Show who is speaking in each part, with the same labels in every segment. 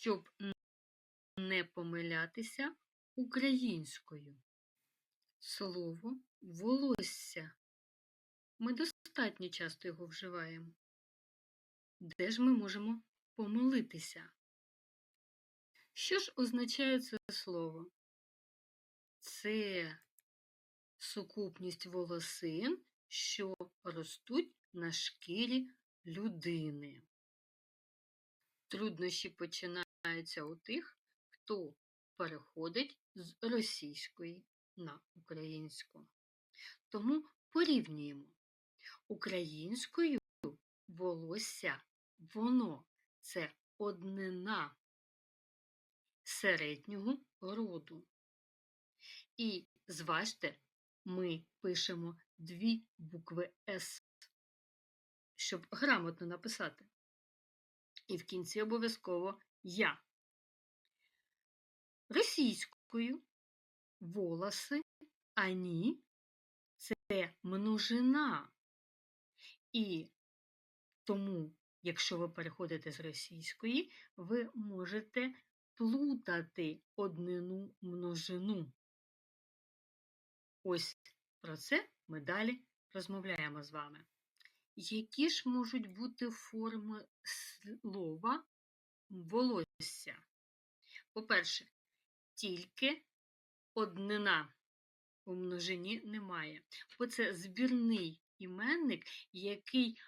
Speaker 1: щоб не помилятися українською. Слово волосся. Ми достатньо часто його вживаємо. Де ж ми можемо помилитися? Що ж означає це слово? Це сукупність волосин, що ростуть на шкірі людини. Труднощі починаються у тих, хто переходить з російської на українську. Тому порівнюємо українською волосся, воно це однина середнього роду. І зважте, ми пишемо дві букви С, щоб грамотно написати. І в кінці обов'язково я. Російською волоси, ані це множина. І тому, якщо ви переходите з російської, ви можете плутати однину множину. Ось про це ми далі розмовляємо з вами. Які ж можуть бути форми слова волосся? По-перше, тільки однина у множині немає, бо це збірний іменник, який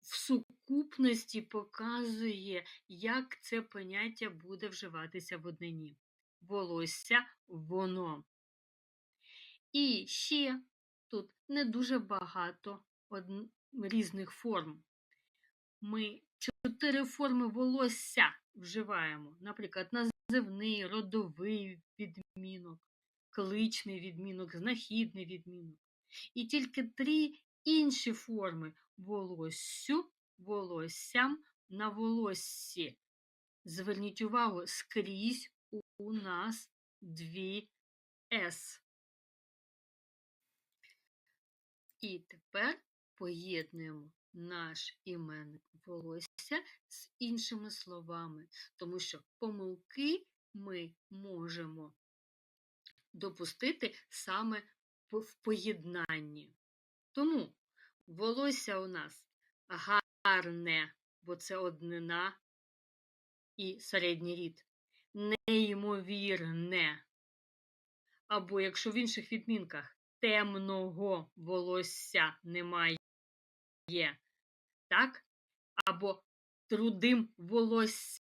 Speaker 1: в сукупності показує, як це поняття буде вживатися в однині. Волосся воно. І ще тут не дуже багато різних форм. Ми чотири форми волосся вживаємо, наприклад, називний, родовий відмінок, кличний відмінок, знахідний відмінок. І тільки три інші форми волоссю, волоссям на волоссі. Зверніть увагу, скрізь у нас дві С. І тепер поєднуємо наш іменник волосся з іншими словами, тому що помилки ми можемо допустити саме в поєднанні. Тому волосся у нас гарне, бо це однина і середній рід, неймовірне. Або якщо в інших відмінках темного волосся немає, так? Або трудим волосся